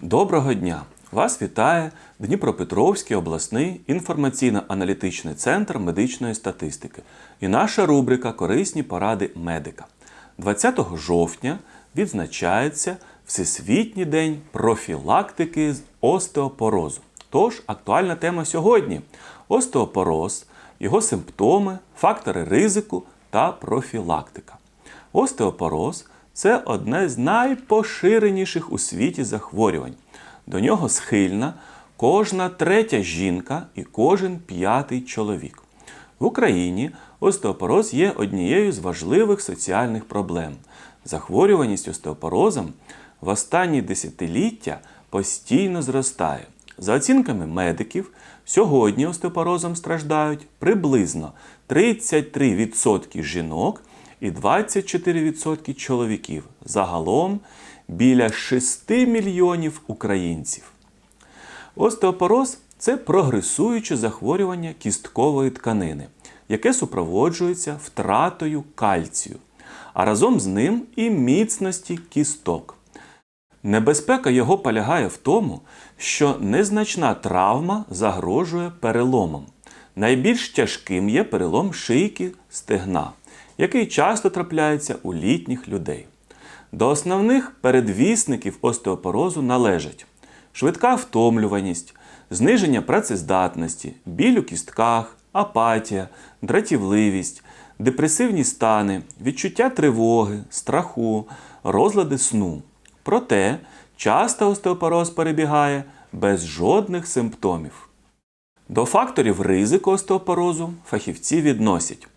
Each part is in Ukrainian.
Доброго дня! Вас вітає Дніпропетровський обласний інформаційно-аналітичний центр медичної статистики і наша рубрика Корисні поради медика. 20 жовтня відзначається Всесвітній день профілактики з остеопорозу. Тож актуальна тема сьогодні остеопороз, його симптоми, фактори ризику та профілактика. Остеопороз це одне з найпоширеніших у світі захворювань. До нього схильна кожна третя жінка і кожен п'ятий чоловік. В Україні остеопороз є однією з важливих соціальних проблем. Захворюваність остеопорозом в останні десятиліття постійно зростає. За оцінками медиків, сьогодні остеопорозом страждають приблизно 33% жінок і 24% чоловіків. Загалом біля 6 мільйонів українців. Остеопороз це прогресуюче захворювання кісткової тканини, яке супроводжується втратою кальцію, а разом з ним і міцності кісток. Небезпека його полягає в тому, що незначна травма загрожує переломом. Найбільш тяжким є перелом шийки стегна, який часто трапляється у літніх людей. До основних передвісників остеопорозу належать швидка втомлюваність, зниження працездатності, біль у кістках, апатія, дратівливість, депресивні стани, відчуття тривоги, страху, розлади сну. Проте часто остеопороз перебігає без жодних симптомів. До факторів ризику остеопорозу фахівці відносять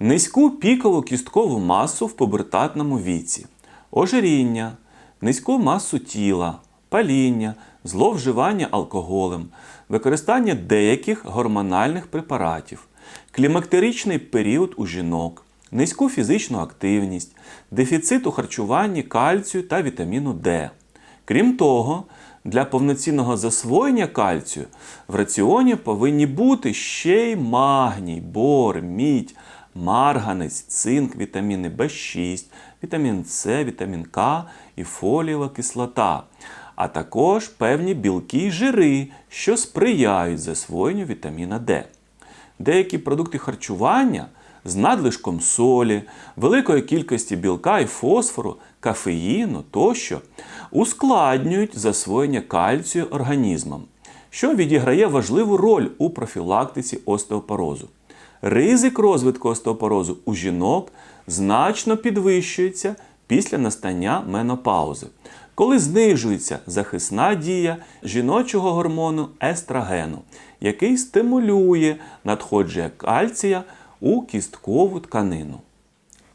низьку пікову кісткову масу в пубертатному віці, ожиріння, низьку масу тіла, паління, зловживання алкоголем, використання деяких гормональних препаратів, клімактеричний період у жінок, низьку фізичну активність, дефіцит у харчуванні кальцію та вітаміну Д. Крім того, для повноцінного засвоєння кальцію в раціоні повинні бути ще й магній, бор, мідь, марганець, цинк, вітаміни В6, вітамін С, вітамін К і фолієва кислота, а також певні білки й жири, що сприяють засвоєнню вітаміна Д. Деякі продукти харчування з надлишком солі, великої кількості білка і фосфору, кафеїну тощо ускладнюють засвоєння кальцію організмом, що відіграє важливу роль у профілактиці остеопорозу. Ризик розвитку остеопорозу у жінок значно підвищується після настання менопаузи, коли знижується захисна дія жіночого гормону естрогену, який стимулює надходження кальція у кісткову тканину.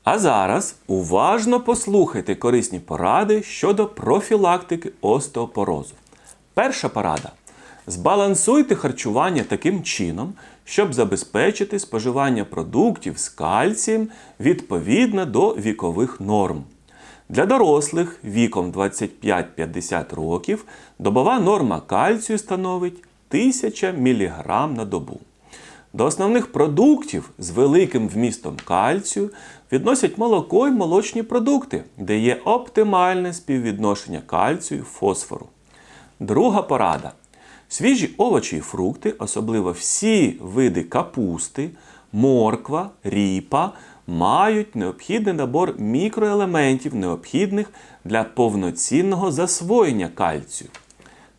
А зараз уважно послухайте корисні поради щодо профілактики остеопорозу. Перша порада. Збалансуйте харчування таким чином, щоб забезпечити споживання продуктів з кальцієм відповідно до вікових норм. Для дорослих віком 25-50 років добова норма кальцію становить 1000 мг на добу. До основних продуктів з великим вмістом кальцію відносять молоко і молочні продукти, де є оптимальне співвідношення кальцію і фосфору. Друга порада. Свіжі овочі і фрукти, особливо всі види капусти, морква, ріпа, мають необхідний набор мікроелементів, необхідних для повноцінного засвоєння кальцію.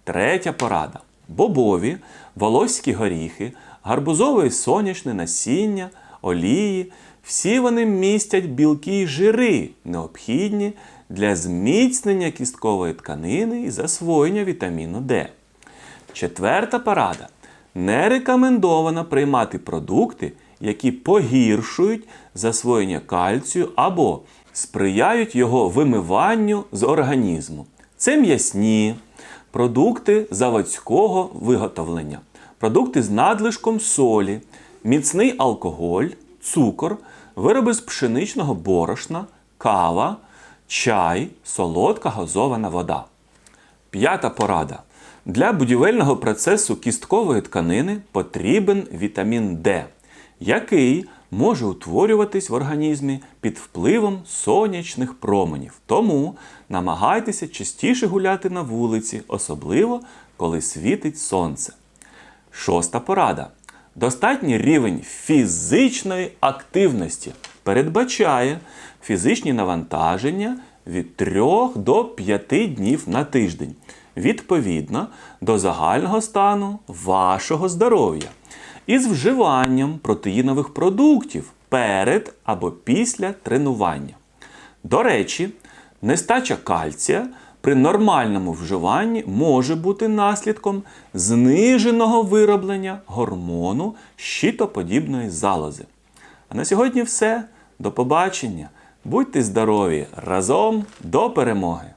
Третя порада. Бобові, волоські горіхи, гарбузове і сонячне насіння, олії. Всі вони містять білки і жири, необхідні для зміцнення кісткової тканини і засвоєння вітаміну Д. Четверта порада. Не рекомендовано приймати продукти, які погіршують засвоєння кальцію або сприяють його вимиванню з організму. Це м'ясні, продукти заводського виготовлення, продукти з надлишком солі, міцний алкоголь, цукор, вироби з пшеничного борошна, кава, чай, солодка газована вода. П'ята порада. Для будівельного процесу кісткової тканини потрібен вітамін Д, який може утворюватись в організмі під впливом сонячних променів. Тому намагайтеся частіше гуляти на вулиці, особливо коли світить сонце. Шоста порада. Достатній рівень фізичної активності передбачає фізичні навантаження від 3 до 5 днів на тиждень, відповідно до загального стану вашого здоров'я із вживанням протеїнових продуктів перед або після тренування. До речі, нестача кальція при нормальному вживанні може бути наслідком зниженого вироблення гормону щитоподібної залози. А на сьогодні все. До побачення. Будьте здорові! Разом до перемоги!